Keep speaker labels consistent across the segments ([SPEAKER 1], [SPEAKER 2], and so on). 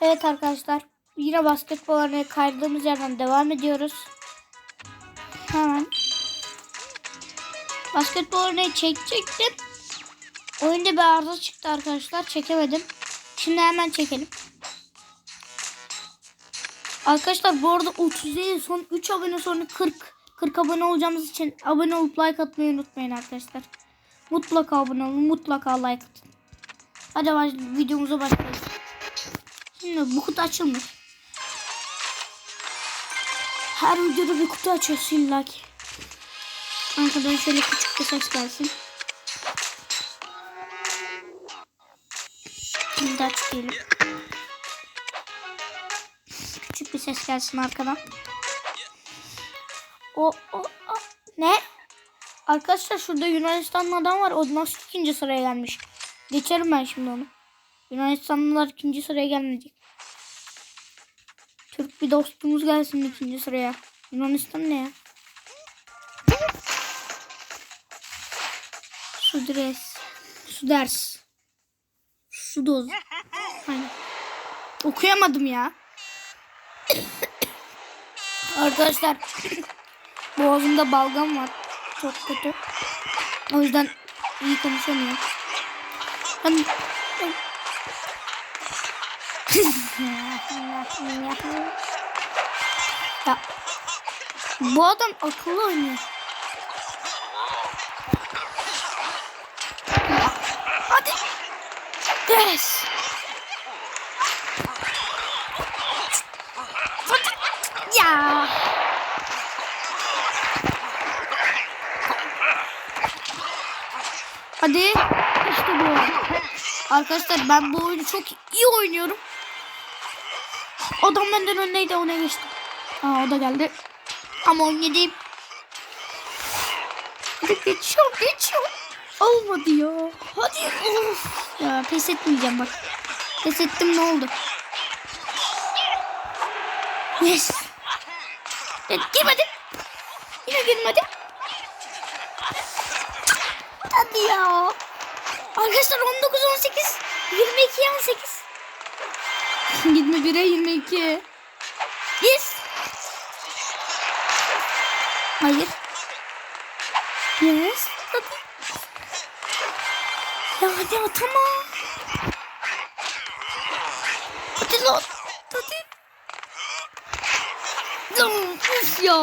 [SPEAKER 1] Evet arkadaşlar. Yine basketbol oynaya kaydığımız yerden devam ediyoruz. Hemen. Basketbol oynayı çekecektim. Oyunda bir arıza çıktı arkadaşlar. Çekemedim. Şimdi hemen çekelim. Arkadaşlar bu arada 30 değil son 3 abone sonra 40 40 abone olacağımız için abone olup like atmayı unutmayın arkadaşlar. Mutlaka abone olun, mutlaka like atın. Hadi baş, videomuza başlayalım. Şimdi bu kutu açılmış. Her videoda bir kutu açıyorsun illa ki. Arkadan şöyle küçük bir ses gelsin. Şimdi aç diyelim. Küçük bir ses gelsin arkadan. O, o, o. Ne? Arkadaşlar şurada Yunanistanlı adam var. O nasıl ikinci sıraya gelmiş? Geçerim ben şimdi onu. Yunanistanlılar ikinci sıraya gelmeyecek. Türk bir dostumuz gelsin ikinci sıraya. Yunanistan ne ya? Su dres. Su ders. Su doz. Aynen. Okuyamadım ya. Arkadaşlar boğazımda balgam var. Çok kötü. O yüzden iyi konuşamıyorum. Ben... ya, bu adam akıllı oynuyor. Hadi. Yes. Ya. Hadi. İşte bu. Arkadaşlar ben bu oyunu çok iyi oynuyorum. Adam benden öndeydi ona geçtim. Aa o da geldi. Ama 17'yim. Hadi geçiyor geçiyor. Olmadı ya. Hadi. Of. Ya pes etmeyeceğim bak. Pes ettim ne oldu? Yes. Evet, girmedi. Yine girmedi. Hadi ya. Arkadaşlar 19 18 22 18 21'e 22 Yes. Hayır. Yes. Ya hadi atama. Hadi lan. Hadi. Lan ya.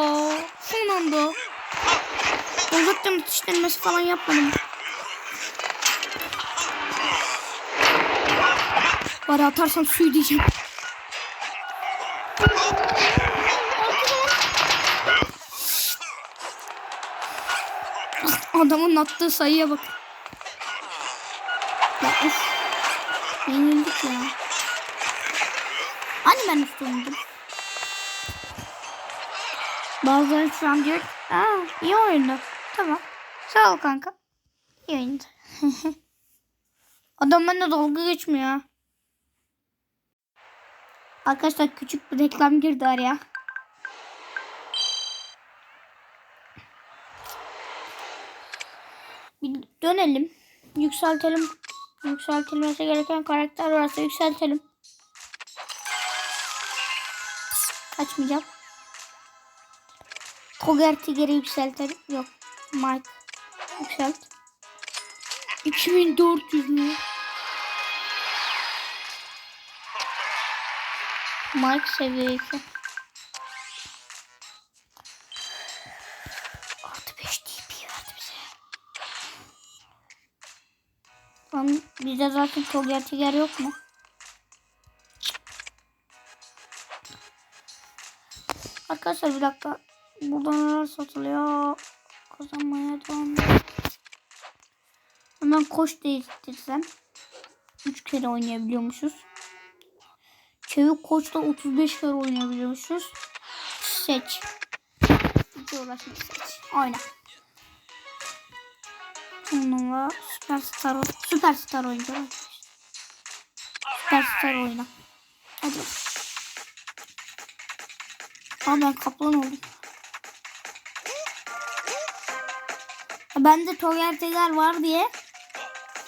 [SPEAKER 1] Son anda. Uzaktan atışlanması falan yapmadım. Bari atarsam suyu diyeceğim. Adamın attığı sayıya bak. Ya of. Yenildik ya. Hani ben üstündüm. Bazıları şu an diyor Aa, iyi oyundu. Tamam. Sağ ol kanka. İyi oyundu. Adam bende dalga geçmiyor. Arkadaşlar küçük bir reklam girdi araya. Bir dönelim. Yükseltelim. Yükseltilmesi gereken karakter varsa yükseltelim. Kaçmayacağım. Toger Tiger'i yükseltelim. Yok. Mike. Yükselt. 2400 mü? Mike seviye 2. Artı 5 TP verdi bize. Lan bizde zaten Toger Tiger yok mu? Arkadaşlar bir dakika. Burada neler satılıyor? Kazanmaya devam. Hemen koş değiştirsem. 3 kere oynayabiliyormuşuz. Çevik koçta 35 kere oynayabiliyormuşuz. Seç. Hiç uğraşma seç. Oyna. Bununla süperstar süperstar oynayacağım. Süperstar oyna. Hadi. Aa ben kaplan oldum. Ben de Toger Teger var diye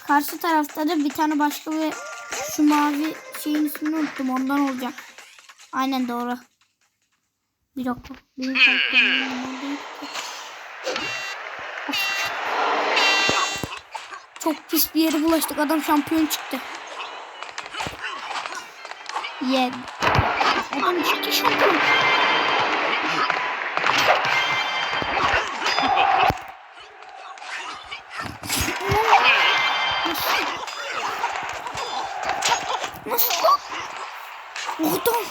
[SPEAKER 1] karşı tarafta da bir tane başka bir şu mavi şeyin ismini unuttum ondan olacak. Aynen doğru. Bir dakika. Benim. Of. Çok pis bir yere bulaştık. Adam şampiyon çıktı. Ye. Adam çıktı şampiyon. Nasıl lan? Adam.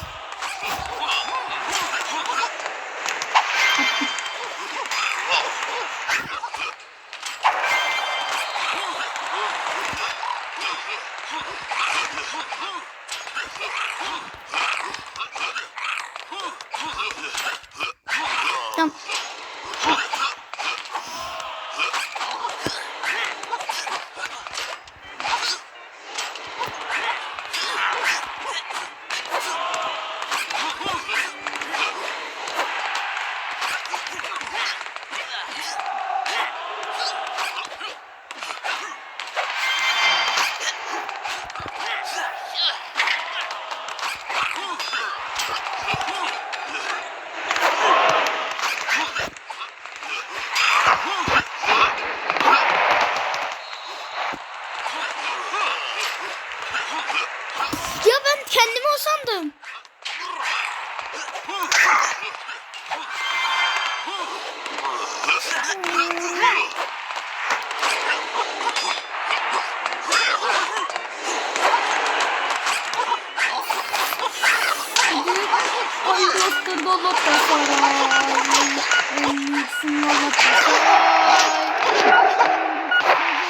[SPEAKER 1] Tamam. Dostlar Galatasaray. En büyüksün Galatasaray.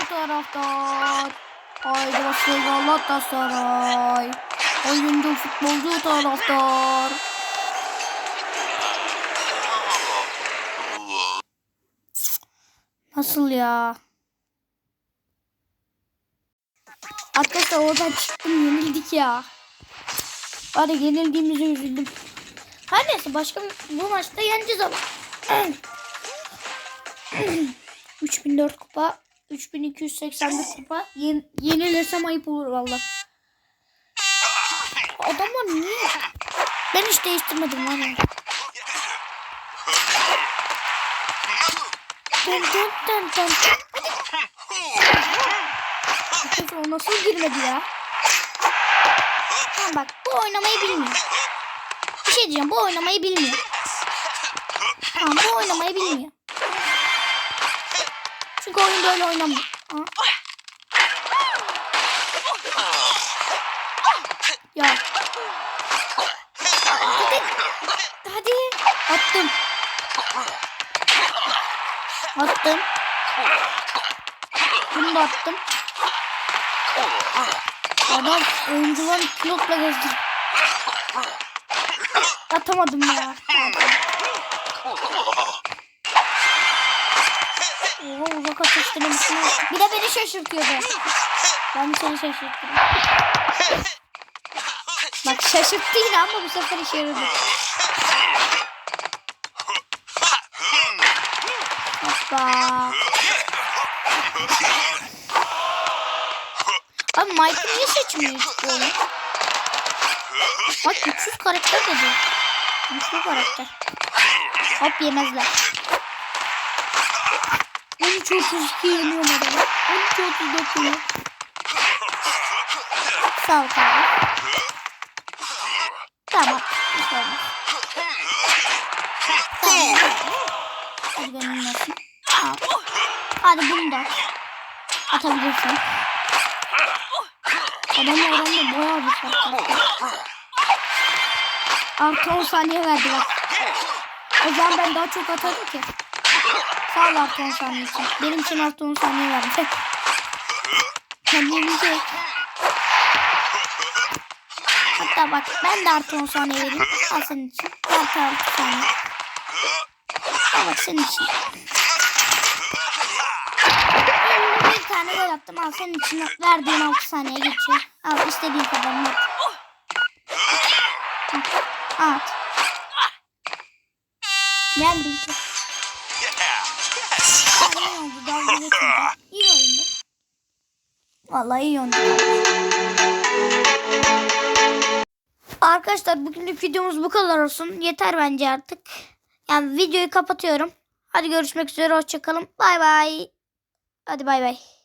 [SPEAKER 1] Bu taraftar. Haydi Galatasaray. Oyuncu futbolcu taraftar. Nasıl ya? Arkadaşlar oradan çıktım yenildik ya. Hadi yenildiğimize üzüldüm. Her neyse başka bu maçta yeneceğiz ama. 3004 kupa 3281 kupa Yen, yenilirsem ayıp olur valla. Adamlar niye? Ben hiç değiştirmedim ya. Dön dön dön dön. O nasıl girmedi ya? Tamam bak bu oynamayı bilmiyor. Şey diyeceğim bu oynamayı bilmiyor. Tamam bu oynamayı bilmiyor. Çünkü oyun böyle oynamıyor. Aa. Ya. Hadi. Hadi. Attım. Attım. Bunu da attım. Adam oyuncuların pilotla gezdi. Atamadım ya. Oha uzak atıştırmışsın. Bir de beni şaşırtıyordu. Ben de seni şaşırttım. Bak şaşırttı yine ama bu sefer işe yaradı. Hoppa. Abi Mike'ı niye seçmiyor hiç oyun? Bak güçsüz karakter dedi. Güçlü karakter. Hop yemezler. 13.32 yeniyorum adamı. 13.34 yeniyor. Sağ ol abi. Tamam. Hiç olmaz. Tamam. Hadi benim nasıl? Al. Hadi bunu da. Atabilirsin. Adamın oranında bayağı bir fark var. Artı 10 saniye verdi bak. O zaman ben daha çok atarım ki. Sağ ol artı 10 saniye için. Benim için artı 10 saniye verdi. Kendimize. Hatta bak ben de artı 10 saniye vereyim. Al senin için. Artı 6 saniye. Al bak senin için. Bir tane gol attım. Al senin için verdiğin 6 saniye geçiyor. Al istediğin kadarını at. Dalga geçmedi. İyi oyundu. Vallahi iyi oyundu. Arkadaşlar bugünlük videomuz bu kadar olsun. Yeter bence artık. Yani videoyu kapatıyorum. Hadi görüşmek üzere. Hoşçakalın. Bay bay. Hadi bay bay.